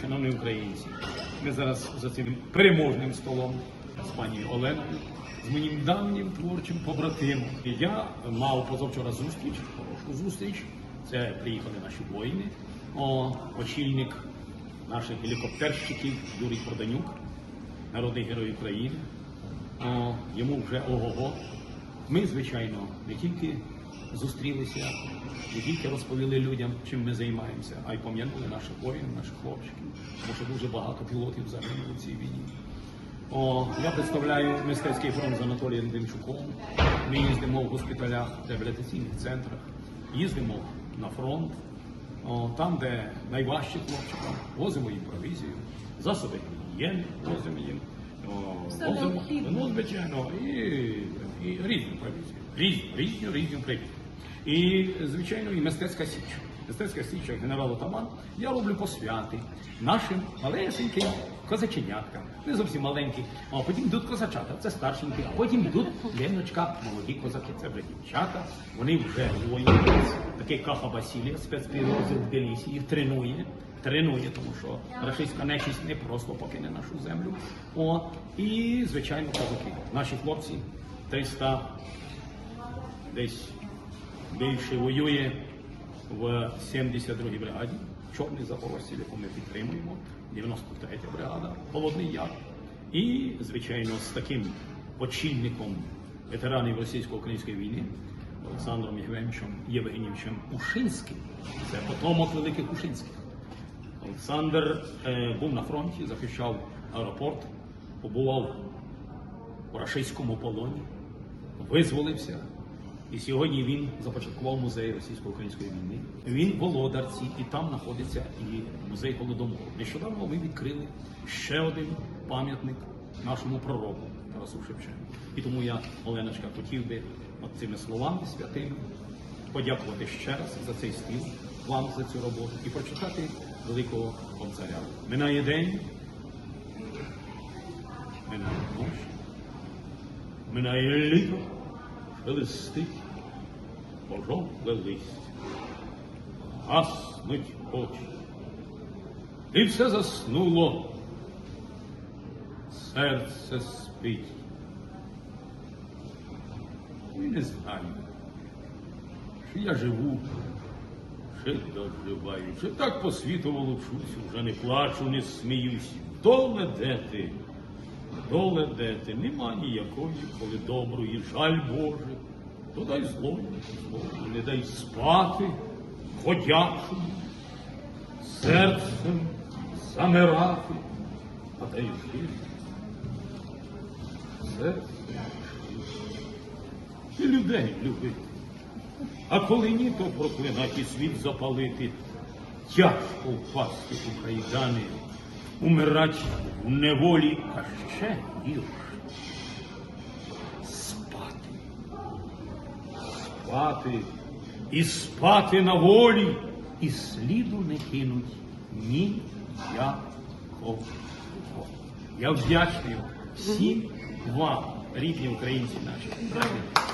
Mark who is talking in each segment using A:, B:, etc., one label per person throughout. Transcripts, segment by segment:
A: шановні українці, ми зараз за цим переможним столом з пані Оленою, з моїм давнім творчим побратимом. Я мав позавчора зустріч, хорошу зустріч. Це приїхали наші воїни, о, очільник наших гелікоптерщиків Юрій Проданюк, народний герой України. О, йому вже ого-го. Ми, звичайно, не тільки зустрілися, не тільки розповіли людям, чим ми займаємося, а й пам'ятали наших воїнів, наших хлопчиків, тому що дуже багато пілотів загинули в цій війні. О, я представляю мистецький фронт з Анатолієм Демчуком. Ми їздимо в госпіталях, реабілітаційних центрах, їздимо на фронт, о, там, де найважчі хлопчикам, возимо їм провізію, засоби гігієни, возимо їм. Возимо, ну, звичайно, і, і різні провізії. Різні, різні, різні провізії. І, звичайно, і мистецька січ. Мистецька січ, як генерал Отаман, я роблю посвяти нашим малесеньким козаченяткам, не зовсім маленькі, а потім йдуть козачата, це старшенькі, а потім йдуть Леночка, молоді козаки, це вже дівчата, вони вже воїни. Такий Каха Басілія, спецпідрозділ в Белісі, їх тренує, тренує, тому що рашистська нечість не просто покине нашу землю. О, і, звичайно, козаки. Наші хлопці 300 десь більше воює в 72-й бригаді, чорний запорожці, яку ми підтримуємо, 93-я бригада, Холодний Яр. І, звичайно, з таким очільником ветеранів російсько-української війни Олександром Євгеновичем Євгенівичем Ушинським. Це потомок великих Ушинських. Олександр е, був на фронті, захищав аеропорт, побував у рашистському полоні, визволився. І сьогодні він започаткував музей російсько-української війни. Він володар ці, і там знаходиться і музей голодомору. Нещодавно ми відкрили ще один пам'ятник нашому пророку Тарасу Шевченку. І тому я, Оленочка, хотів би цими словами святими подякувати ще раз за цей стіл, вам за цю роботу і прочитати великого комцаря. Минає день, минає ночі, минає літо, шелестить, пожовкле листя, гаснуть очі. І все заснуло, серце спить. І не знаю, чи я живу, чи доживаю, чи так по світу волочусь, вже не плачу, не сміюсь. Доле де ти, доле де ти, нема ніякої, коли доброї, жаль Боже, то дай злої, злої, не дай спати, ходячому, серцем замирати, а дай жити. Серцем і людей любити. А коли ні, то проклинати світ запалити, тяжко впасти у кайдани, умирать в неволі, а ще гірше. Спати і спати на волі, і сліду не кинуть ніякого. Я вдячний всім вам, рідні українці наші,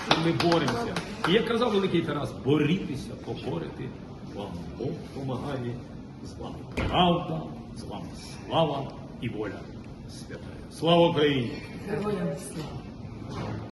A: що ми боремося. І як казав великий Тарас, борітеся, поборити вам Бог допомагає, з вами правда, з вами слава і воля свята. Слава Україні!
B: Слава.